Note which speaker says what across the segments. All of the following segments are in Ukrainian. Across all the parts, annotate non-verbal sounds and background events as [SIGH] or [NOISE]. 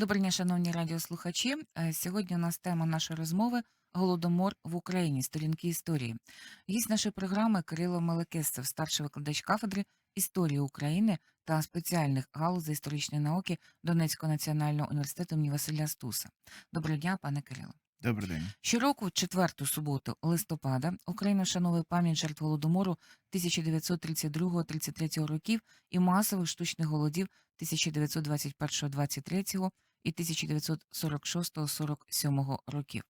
Speaker 1: Доброго дня, шановні радіослухачі. Е, Сьогодні у нас тема нашої розмови Голодомор в Україні. Сторінки історії. Гість нашої програми Кирило Мелекесцев, старший викладач кафедри історії України та спеціальних галузей історичної науки Донецького національного університету імені Василя Стуса. Доброго дня, пане Кирило.
Speaker 2: Добрий день.
Speaker 1: Щороку, четверту суботу листопада, Україна вшановує пам'ять жертв Голодомору 1932-33 років і масових штучних голодів 1921-23 і 1946-47 років.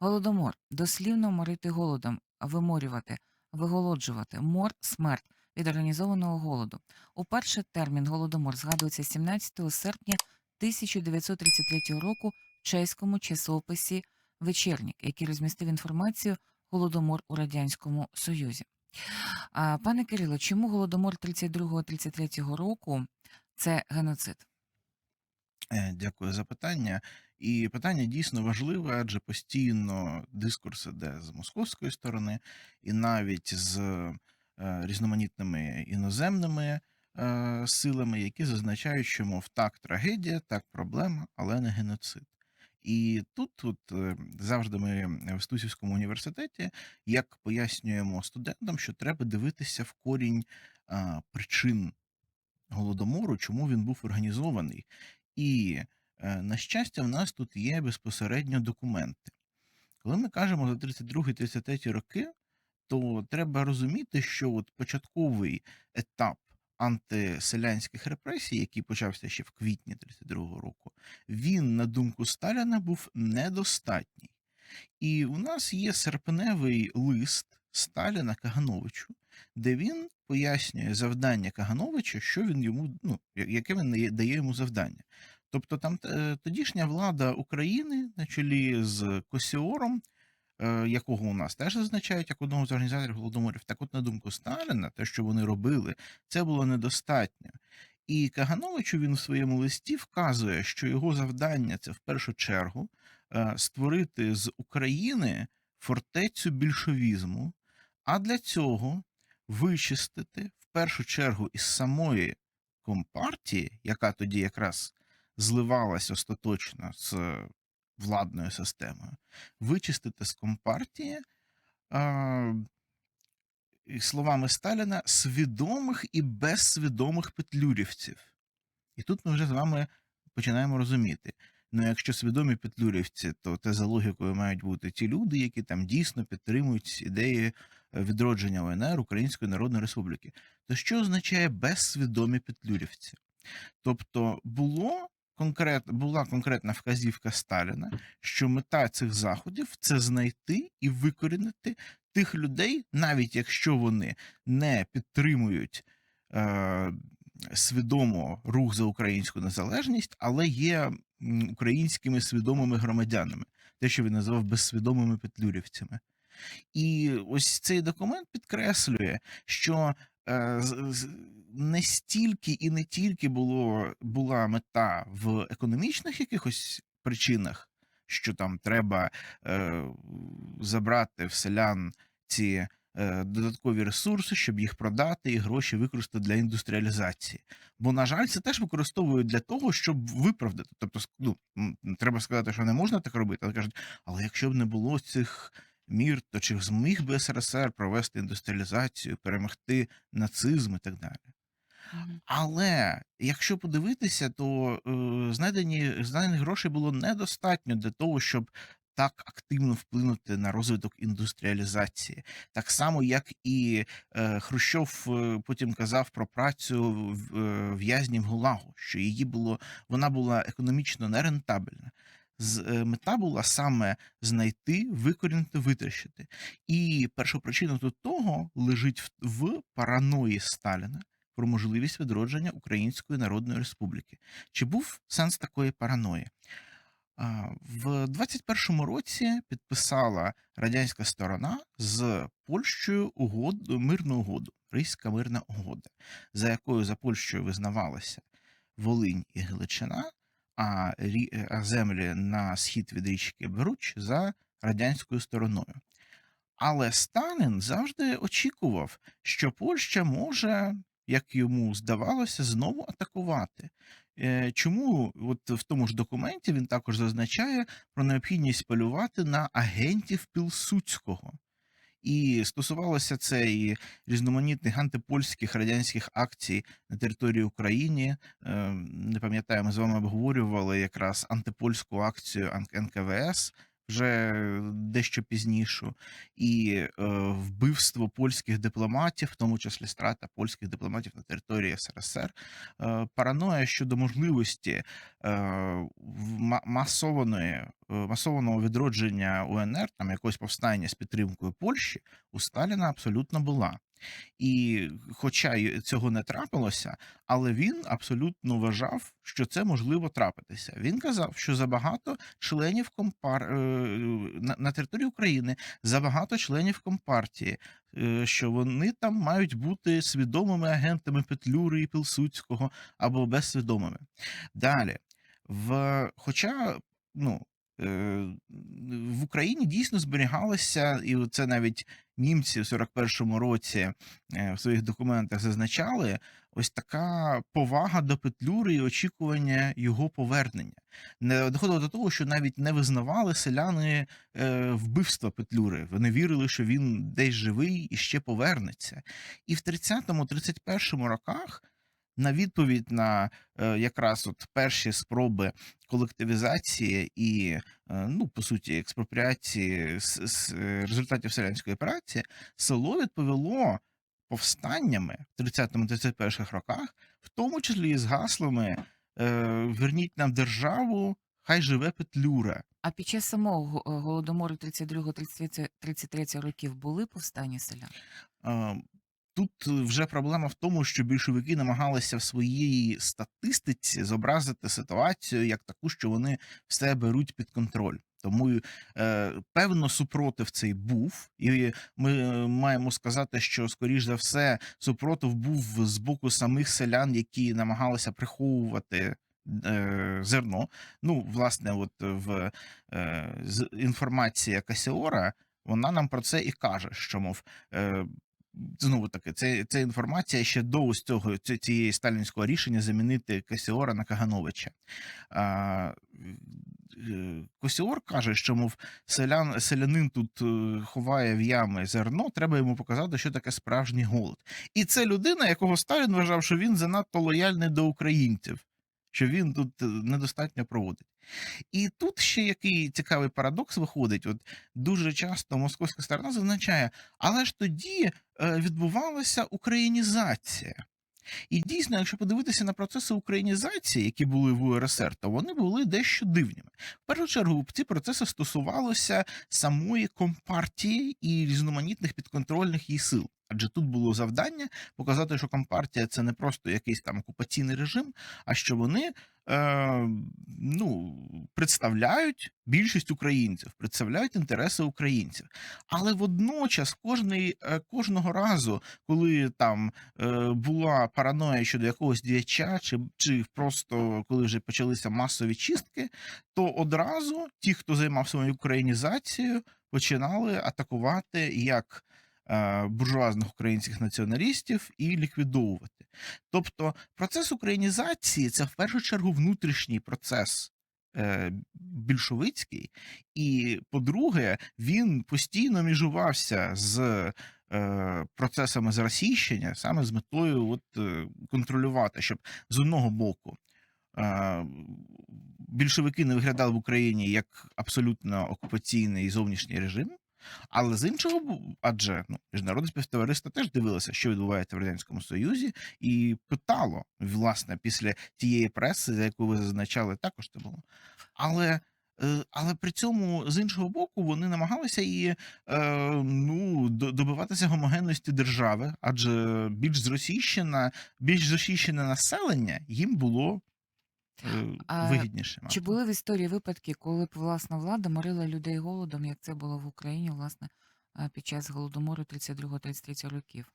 Speaker 1: Голодомор дослівно морити голодом, виморювати, виголоджувати, мор смерть від організованого голоду. Уперше термін голодомор згадується 17 серпня 1933 року в чеському часописі Вечірнік, який розмістив інформацію Голодомор у Радянському Союзі. Пане Кирило, чому Голодомор 32-33 року це геноцид?
Speaker 2: Е, Дякую за питання. І питання дійсно важливе, адже постійно дискурс іде з московської сторони, і навіть з е, різноманітними іноземними е, силами, які зазначають, що мов так трагедія, так проблема, але не геноцид. І тут, е, завжди ми в Стусівському університеті як пояснюємо студентам, що треба дивитися в корінь причин голодомору, чому він був організований. І, е, на щастя, в нас тут є безпосередньо документи. Коли ми кажемо за 32-33 роки, то треба розуміти, що от початковий етап антиселянських репресій, який почався ще в квітні 32-го року, він, на думку Сталіна, був недостатній. І у нас є серпневий лист Сталіна Кагановичу, де він пояснює завдання Кагановича, що він йому, ну, яке він дає- йому завдання. Тобто там е, тодішня влада України на чолі з Косіором, е, якого у нас теж зазначають як одного з організаторів голодоморів. Так от, на думку Сталіна, те, що вони робили, це було недостатньо. І Кагановичу він в своєму листі вказує, що його завдання це в першу чергу е, створити з України фортецю більшовізму, а для цього вичистити в першу чергу із самої компартії, яка тоді якраз зливалась остаточно з владною системою, вичистити з компартії, а, словами Сталіна, свідомих і безсвідомих петлюрівців. І тут ми вже з вами починаємо розуміти. Ну, якщо свідомі петлюрівці, то те за логікою мають бути ті люди, які там дійсно підтримують ідеї відродження УНР Української Народної Республіки. То що означає безсвідомі петлюрівці? Тобто було конкрет, була конкретна вказівка Сталіна, що мета цих заходів це знайти і викорінити тих людей, навіть якщо вони не підтримують е, свідомо рух за українську незалежність, але є українськими свідомими громадянами, те, що він називав безсвідомими петлюрівцями. І ось цей документ підкреслює, що е, не стільки і не тільки було, була мета в економічних якихось причинах, що там треба е, забрати в селян ці е, додаткові ресурси, щоб їх продати і гроші використати для індустріалізації. Бо, на жаль, це теж використовують для того, щоб виправдати. Тобто, ну, треба сказати, що не можна так робити, але кажуть, але якщо б не було цих мір, то чи зміг би СРСР провести індустріалізацію, перемогти нацизм і так далі. Але якщо подивитися, то е, знайдені знайдених грошей було недостатньо для того, щоб так активно вплинути на розвиток індустріалізації. Так само, як і е, Хрущов е, потім казав про працю в- е, в'язнів Гулагу, що її було вона була економічно нерентабельна. З, е, мета була саме знайти, викорінити, витрощити. І першопричина тут того лежить в, в параної Сталіна про можливість відродження Української Народної Республіки. Чи був сенс такої параної? В 21-му році підписала радянська сторона з Польщею угоду, мирну угоду, Ризька мирна угода, за якою за Польщею визнавалася Волинь і Галичина, а, землі на схід від річки Беруч за радянською стороною. Але Сталін завжди очікував, що Польща може, як йому здавалося, знову атакувати. Е, чому от в тому ж документі він також зазначає про необхідність полювати на агентів Пілсудського. І стосувалося це і різноманітних антипольських радянських акцій на території України. Не пам'ятаю, ми з вами обговорювали якраз антипольську акцію НКВС вже дещо пізнішу, і е, вбивство польських дипломатів, в тому числі страта польських дипломатів на території СРСР, е, параноя щодо можливості е, масованої е, масованого відродження УНР, там якогось повстання з підтримкою Польщі, у Сталіна абсолютно була. І хоча цього не трапилося, але він абсолютно вважав, що це можливо трапитися. Він казав, що забагато членів компар е, на, на території України забагато членів компартії, е, що вони там мають бути свідомими агентами Петлюри і Пілсудського або безсвідомими. Далі, в хоча ну. Е, В Україні дійсно зберігалося, і це навіть німці в 41-му році е, в своїх документах зазначали ось така повага до Петлюри і очікування його повернення. Не доходило до того, що навіть не визнавали селяни е, вбивства Петлюри. Вони вірили, що він десь живий і ще повернеться. І в 30-31 роках. На відповідь на якраз от перші спроби колективізації і, е, ну по суті, експропріації з, з е, результатів селянської операції, село відповіло повстаннями в 30-31 роках, в тому числі і з гаслами е, Верніть нам державу, хай живе Петлюра.
Speaker 1: А під час самого го- голодомору 32-33 років були повстання селян?
Speaker 2: Е, Тут вже проблема в тому, що більшовики намагалися в своїй статистиці зобразити ситуацію як таку, що вони все беруть під контроль. Тому е, певно супротив цей був, і ми е, маємо сказати, що скоріш за все супротив був з боку самих селян, які намагалися приховувати е, зерно. Ну, власне, от в е, з інформація Касіора, вона нам про це і каже, що мов. Е, Знову таки, це, це інформація ще до ось цього цієї сталінського рішення замінити Касіора на Кагановича. А, е, Косіор каже, що мов селян, селянин тут е, ховає в ями зерно, треба йому показати, що таке справжній голод. І це людина, якого Сталін вважав, що він занадто лояльний до українців, що він тут е, недостатньо проводить. І тут ще який цікавий парадокс виходить. От дуже часто московська сторона зазначає, але ж тоді е, відбувалася українізація. І дійсно, якщо подивитися на процеси українізації, які були в УРСР, то вони були дещо дивними. В першу чергу, ці процеси стосувалися самої компартії і різноманітних підконтрольних її сил. Адже тут було завдання показати, що компартія це не просто якийсь там окупаційний режим, а що вони е, ну, представляють більшість українців, представляють інтереси українців. Але водночас кожний, е, кожного разу, коли там е, була параноя щодо якогось діяча, чи, чи просто коли вже почалися масові чистки, то одразу ті, хто займався українізацією, починали атакувати як буржуазних українських націоналістів і ліквідовувати. Тобто процес українізації це в першу чергу внутрішній процес. е, Більшовицький, і по-друге, він постійно міжувався з е, процесами зросійщення саме з метою от, е, контролювати, щоб з одного боку е, більшовики не виглядали в Україні як абсолютно окупаційний зовнішній режим, але з іншого адже ну, міжнародне співтовариство теж дивилося, що відбувається в радянському союзі, і питало власне після тієї преси, за яку ви зазначали, також це було. Але е, але при цьому з іншого боку вони намагалися і е, ну добиватися гомогенності держави, адже більш зросійщена, більш зросійщене населення їм було е,
Speaker 1: А
Speaker 2: вигідніше.
Speaker 1: Чи
Speaker 2: мабуть.
Speaker 1: були в історії випадки, коли б власна влада морила людей голодом, як це було в Україні, власне, а, під час голодомору 32-33 років?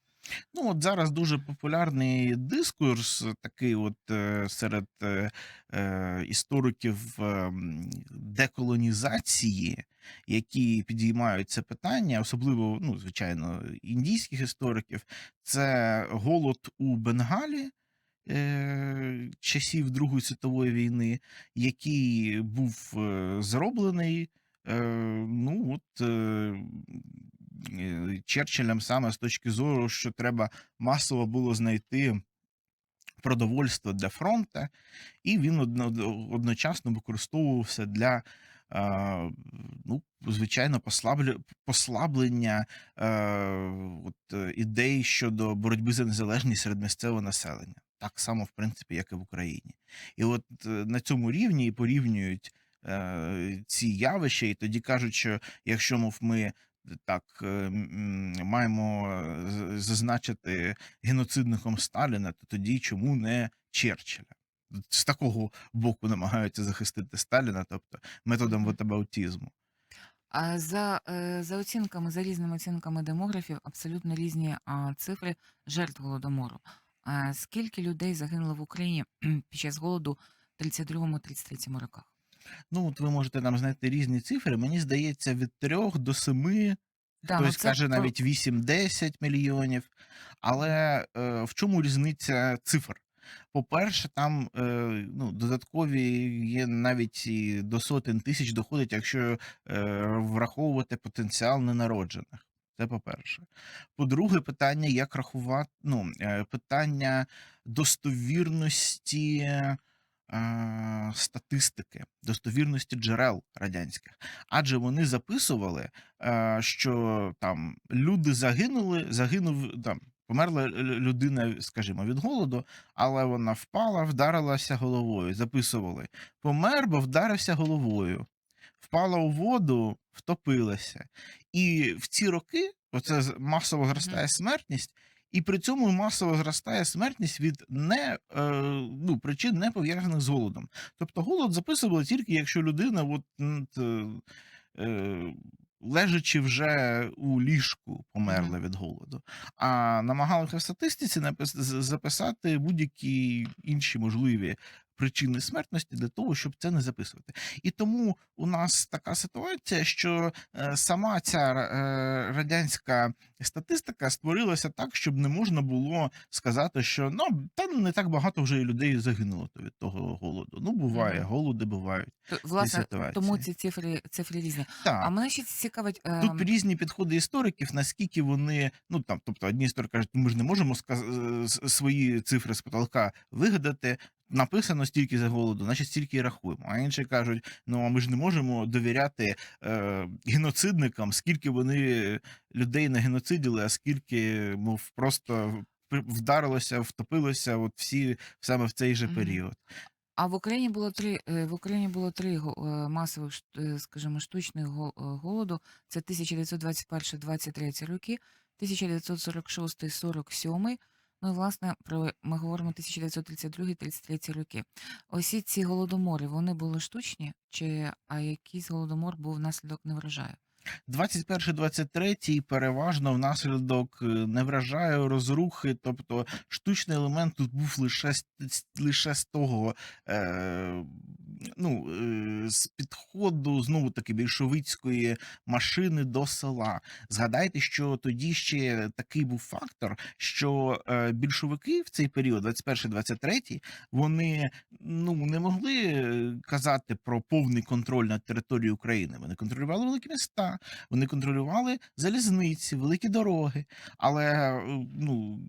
Speaker 2: Ну, от зараз дуже популярний дискурс, е, такий от е, серед е, е, істориків ем, деколонізації, які підіймають це питання, особливо, ну, звичайно, індійських істориків, це голод у Бенгалі е, часів Другої світової війни, який був е, зроблений е, ну, от, е, е, Черчиллем саме з точки зору, що треба масово було знайти продовольство для фронту, і він одночасно використовувався для. Ну, звичайно, послаблення е, от, е, ідей щодо боротьби за незалежність серед місцевого населення, так само, в принципі, як і в Україні. І от е, на цьому рівні і порівнюють е, ці явища, і тоді кажуть, що якщо мов ми так е, маємо е, зазначити геноцидником Сталіна, то тоді чому не Черчилля? З такого боку намагаються захистити Сталіна, тобто методом
Speaker 1: Мгм.
Speaker 2: вотабаутізму.
Speaker 1: А за, за оцінками, за різними оцінками демографів, абсолютно різні цифри жертв голодомору. Скільки людей загинуло в Україні [CLEARS THROAT] під час голоду в 32-33 роках?
Speaker 2: Ну, от ви можете там знайти різні цифри. Мені здається, від 3 до 7,
Speaker 1: Да, ну
Speaker 2: хтось
Speaker 1: це
Speaker 2: каже навіть 8-10 мільйонів. Але е, в чому різниця цифр? По-перше, там е, ну, додаткові є навіть і до сотень тисяч доходить, якщо е, враховувати потенціал ненароджених. Це по-перше. По-друге, питання, як рахувати, ну, е, питання достовірності е, статистики, достовірності джерел радянських. Адже вони записували, е, що там люди загинули, загинув там. Померла людина, скажімо, від голоду, але вона впала, вдарилася головою. Записували. Помер, бо вдарився головою. Впала у воду, втопилася. І в ці роки оце масово зростає смертність, і при цьому масово зростає смертність від не, е, ну, причин не пов'язаних з голодом. Тобто голод записували тільки, якщо людина, от, е, лежачи вже у ліжку, померла від голоду. А намагалися в статистиці записати будь-які інші можливі причини смертності для того, щоб це не записувати. І тому у нас така ситуація, що е, сама ця е, радянська статистика створилася так, щоб не можна було сказати, що ну та не так багато вже людей загинуло то від того голоду. Ну буває, голоди бувають.
Speaker 1: Власне, тому ці цифри, цифри різні. А мене ще цікавить.
Speaker 2: Тут
Speaker 1: ем,
Speaker 2: різні підходи істориків, наскільки вони, ну там, тобто, одні історики кажуть, ми ж не можемо сказ... е, свої цифри з потолка вигадати. Написано стільки за голоду, значить стільки і рахуємо. А інші кажуть: ну а ми ж не можемо довіряти е, геноцидникам, скільки вони людей не геноцидили, а скільки, мов, просто вдарилося, втопилося, от всі саме в цей же період.
Speaker 1: А в Україні було три е, в Україні було три е, масових, е, скажімо, штучних го- голоду. Це 1921-23 роки, 1946-47. Ну і власне про ми говоримо 1932-33 роки. Усі ці голодомори вони були штучні, чи а якийсь голодомор був внаслідок неврожаю?
Speaker 2: 21-23 переважно внаслідок е, невражаю розрухи, тобто штучний елемент тут був лише лише з того, е, ну, е, з підходу знову таки більшовицької машини до села. Згадайте, що тоді ще такий був фактор, що е, більшовики в цей період, 21-23, вони ну не могли казати про повний контроль над територією України. Вони контролювали великі міста, вони контролювали залізниці, великі дороги, але е, ну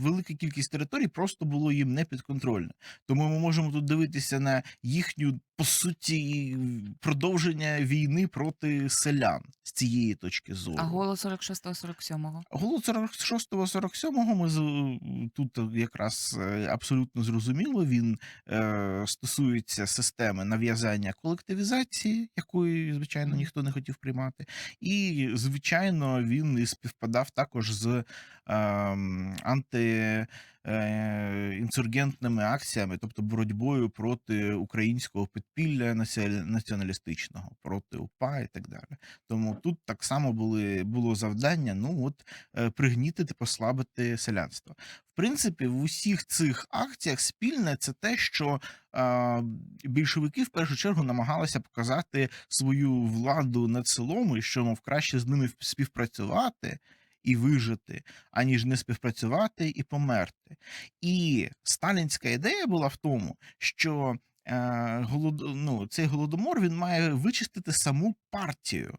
Speaker 2: велика кількість територій просто було їм не підконтрольно. Тому ми можемо тут дивитися на їхню по суті продовження війни проти селян з цієї точки зору.
Speaker 1: А голод 46-47?
Speaker 2: Голод 46-47 ми з- тут якраз е, абсолютно зрозуміло. Він е, стосується системи нав'язання колективізації, якої, звичайно, ніхто не хотів приймати. І, звичайно, він і співпадав також з ем, анти. е, Інсургентними акціями, тобто боротьбою проти українського підпілля націоналістичного, проти УПА і так далі. Тому тут так само були було завдання: ну от е, пригнітити, послабити селянство. В принципі, в усіх цих акціях спільне це те, що е, більшовики в першу чергу намагалися показати свою владу над селом, і що мов краще з ними співпрацювати. і вижити, аніж не співпрацювати і померти. І сталінська ідея була в тому, що голод, ну, цей голодомор він має вичистити саму партію.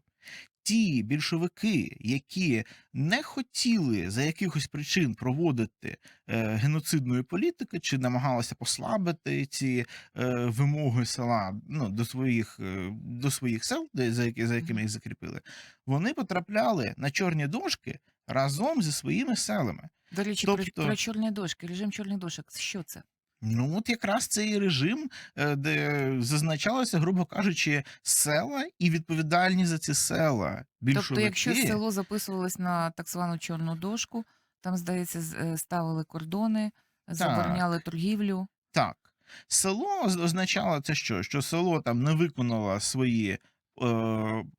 Speaker 2: Ті більшовики, які не хотіли за якихось причин проводити е, геноцидної політики, чи намагалися послабити ці е, вимоги села ну, до своїх е, до своїх сел, де за які за якими їх закріпили, вони потрапляли на чорні дошки разом зі своїми селами.
Speaker 1: До речі, про,
Speaker 2: Тобто-
Speaker 1: про чорні дошки, режим чорних дошок. Що це?
Speaker 2: Ну, от якраз цей режим, е, де зазначалося, грубо кажучи, села і відповідальність за ці села. Більшовики.
Speaker 1: Тобто, якщо село записувалось на так звану чорну дошку, там, здається, е, ставили кордони, забороняли торгівлю.
Speaker 2: Так. Село означало це що? Що село там не виконало свої е,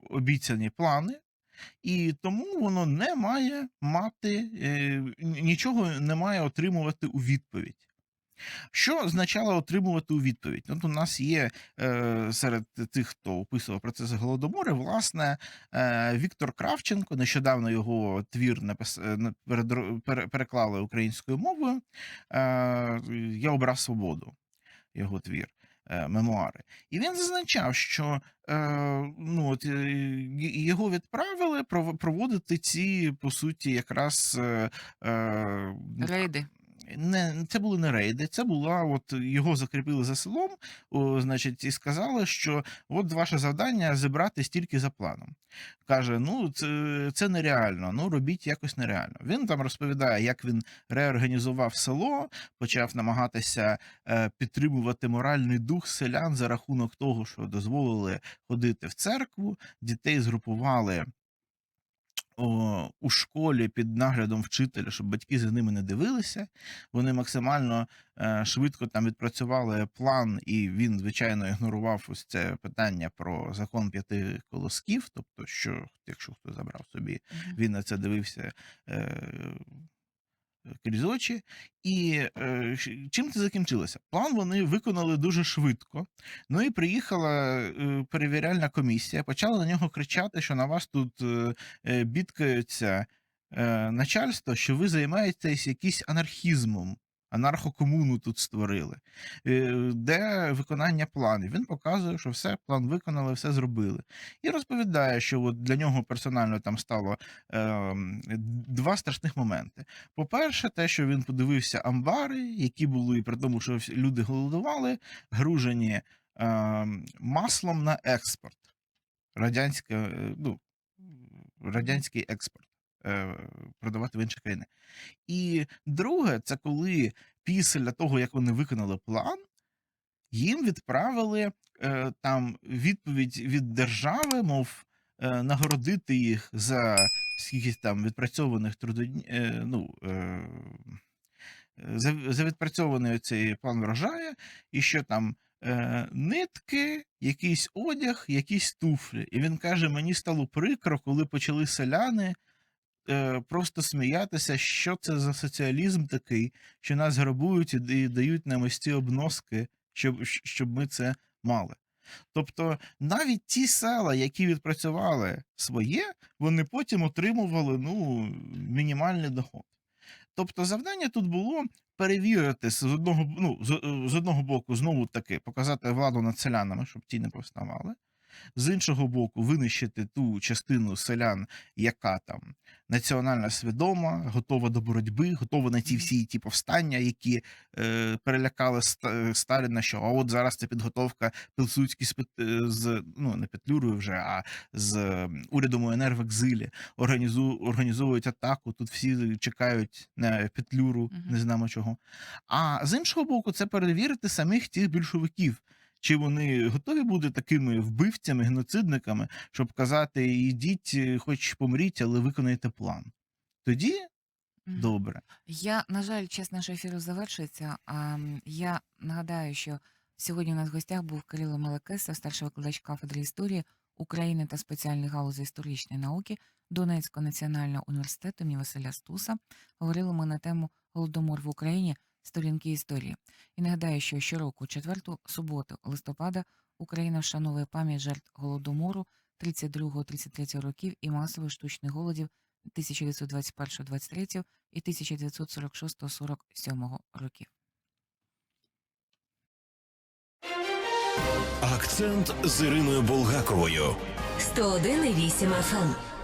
Speaker 2: обіцяні плани, і тому воно не має мати е, нічого не має отримувати у відповідь. Що означало отримувати у відповідь? От у нас є е, серед тих, хто описував процес голодомору, власне, е, Віктор Кравченко. Нещодавно його твір напис... е, переклали українською мовою. Е, Я обрав свободу. Його твір. е, Мемуари, і він зазначав, що е, ну от е, його відправили пров- проводити ці по суті якраз е,
Speaker 1: Рейди.
Speaker 2: Не це були не рейди, це була от його закріпили за селом, о, значить, і сказали, що от ваше завдання зібрати стільки за планом. Каже: ну це, це нереально, ну робіть якось нереально. Він там розповідає, як він реорганізував село, почав намагатися е, підтримувати моральний дух селян за рахунок того, що дозволили ходити в церкву, дітей згрупували о, у школі під наглядом вчителя, щоб батьки за ними не дивилися. Вони максимально е, швидко там відпрацювали план, і він, звичайно, ігнорував ось це питання про закон п'яти колосків. Тобто, що якщо хто забрав собі, він на це дивився. Е, Крізь і е, чим це закінчилося? План вони виконали дуже швидко. Ну і приїхала е, перевіряльна комісія, почала на нього кричати, що на вас тут е, е, бідкаються е, начальство, що ви займаєтесь якийсь анархізмом. Анархокомуну тут створили. Е, Де виконання планів? Він показує, що все, план виконали, все зробили. І розповідає, що от для нього персонально там стало е, два страшних моменти. По-перше, те, що він подивився амбари, які були, при тому, що люди голодували, гружені е, маслом на експорт. Радянське, ну, радянський експорт продавати в інші країни. І друге, це коли після того, як вони виконали план, їм відправили е, там відповідь від держави, мов е, нагородити їх за скільки там відпрацьованих трудодні, е, ну, е, за, відпрацьований цей план врожаю, і що там е, нитки, якийсь одяг, якісь туфлі. І він каже: мені стало прикро, коли почали селяни е, просто сміятися, що це за соціалізм такий, що нас грабують і дають нам ось ці обноски, щоб, щоб ми це мали. Тобто навіть ті села, які відпрацювали своє, вони потім отримували ну, мінімальний доход. Тобто завдання тут було перевірити з одного, ну, з, з одного боку, знову таки, показати владу над селянами, щоб ті не повставали. З іншого боку, винищити ту частину селян, яка там національно свідома, готова до боротьби, готова на ті всі ті повстання, які е, перелякали Сталіна, що а от зараз це підготовка Пилсудський з, е, з ну не Петлюрою вже, а з е, урядом УНР в екзилі організу, організовують атаку. Тут всі чекають на Петлюру, не знаємо чого. А з іншого боку, це перевірити самих тих більшовиків. Чи вони готові бути такими вбивцями, геноцидниками, щоб казати: ідіть, е, хоч помріть, але виконайте план. Тоді добре.
Speaker 1: Я, на жаль, час нашого ефіру завершується. А, я нагадаю, що сьогодні у нас в гостях був Кирило Мелекеса, старший викладач кафедри історії України та спеціальних галузей історичної науки Донецького національного університету імені Василя Стуса. Говорили ми на тему Голодомор в Україні. Сторінки історії. І нагадаю, що щороку, четверту суботу листопада, Україна вшановує пам'ять жертв голодомору 32-33 років і масових штучних голодів 1921-23 і 1946-47 років.
Speaker 3: Акцент з Іриною Булгаковою
Speaker 4: 101,8 FM